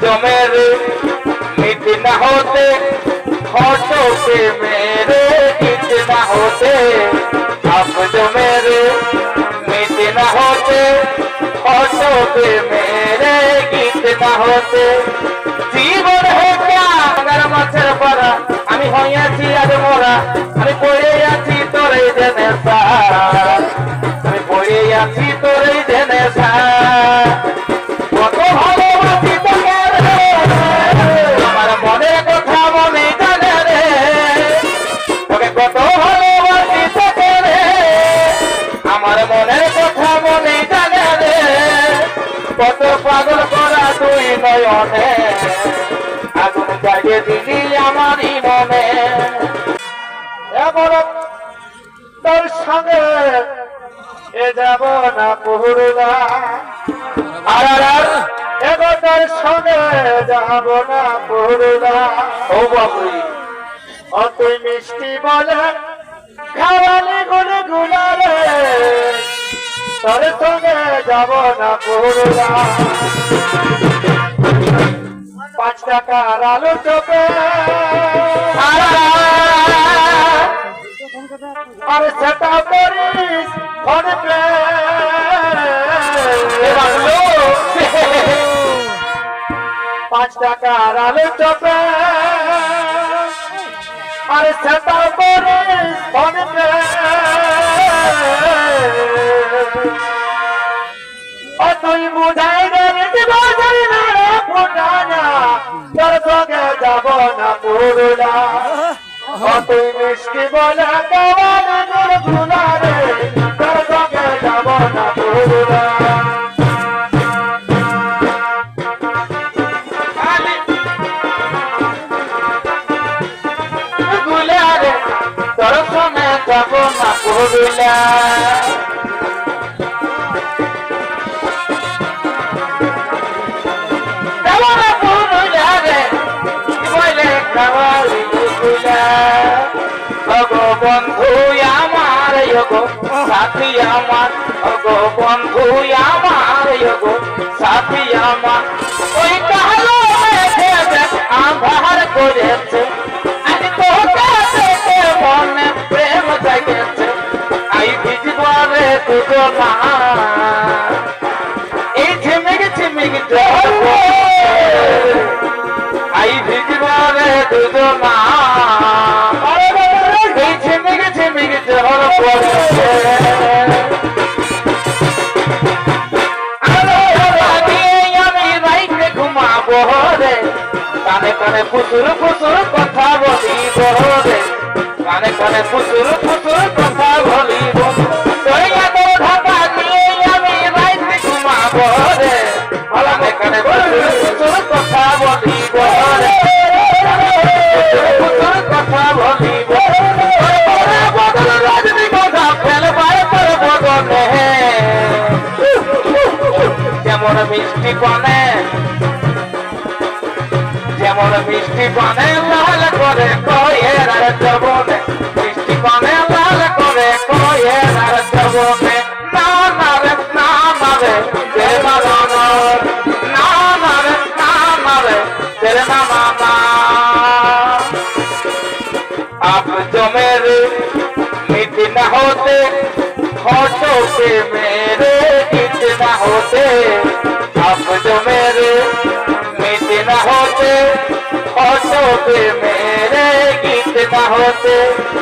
জমের মিট না হতে ফটোকে মেরে গীত না হতে আপ জমের না হতে মেরে না হতে। জীবন মাছের পরা আমি হইয়াছি আজ মোরা, আমি পড়ে আছি তোরে জেনে আমি পড়ে। আছি তোরে জেনে কত মনে জানে রে, কত পাগল করা তুই নয়নে। আগুন জাগে দিলি আমারই মনে। এমন তোর সঙ্গে এ যাব না পুরুলা। আর আর এগো তোর সঙ্গে যাব না পুরুলা। ও বাবুই ও মিষ্টি বলে, খাওয়ালি গুলি গুলারে তোর সঙ্গে যাব না পুরুলা পাঁচ টাকার আলু চোপে। আর সেটা করিস ফোন পে। পাঁচ টাকার আলু চপে। আর সেটা করিস ফোন পে। তুই বুঝাই ফুটানা তোর সঙ্গে যাব না পুরুলা তুই মিষ্টি বলে কেমন তোর যাব না যাব না বন্ধু আমার গো সাথী আমার অগো বন্ধু আমার গো সাথী আমার ওই কালো আধার করেছে দুজনা এই ঝিমিক ঝিমিক আই ভিজবারে দুজনা। এই ঝিমিক ঝিমিক জল পড়েছে আলো লাগিয়ে আমি রাইতে ঘুমাবো রে। কানে কানে ফুসুর ফুসুর কথা বলিব রে। কানে কানে ফুসুর ফুসুর কথা বলিব। বৃষ্টি পানে লাল করে কয়ের জবনে বৃষ্টি পানে লাল করে কয়ের জবনে না না রে না না রে তেরে মামা না না রে না না রে তেরে মামা আপ জমের মিটি না হতে হটো পে মেরে গীত না হতে। আপ জমের মিটি না হতে होते फोटो के मेरे गीत न होते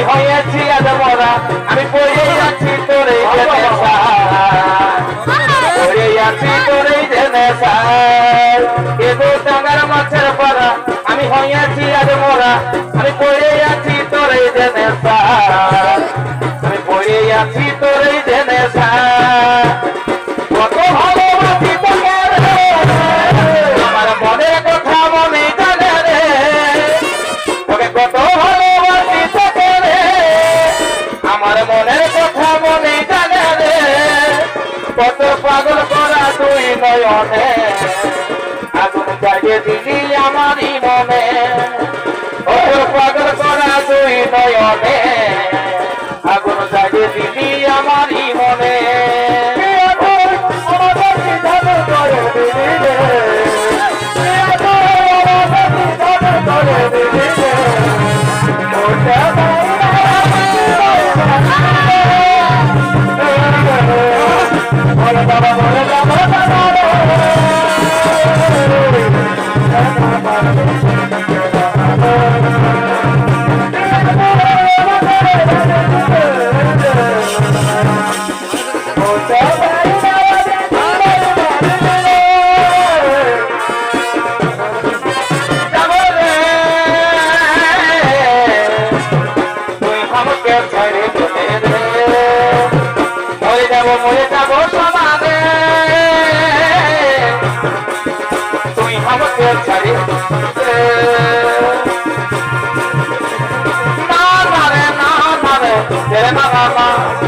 আমি হয়েছি আজ মরা। আমি পড়ে আছি তোরে জেনে পড়ে আছি তোরে জেনে এগো ডাঙ্গার মাছের পাড়া, আমি হয়েছি আজ মরা। আমি পড়ে আছি তোরে আমি পড়ে আছি তোরে Mama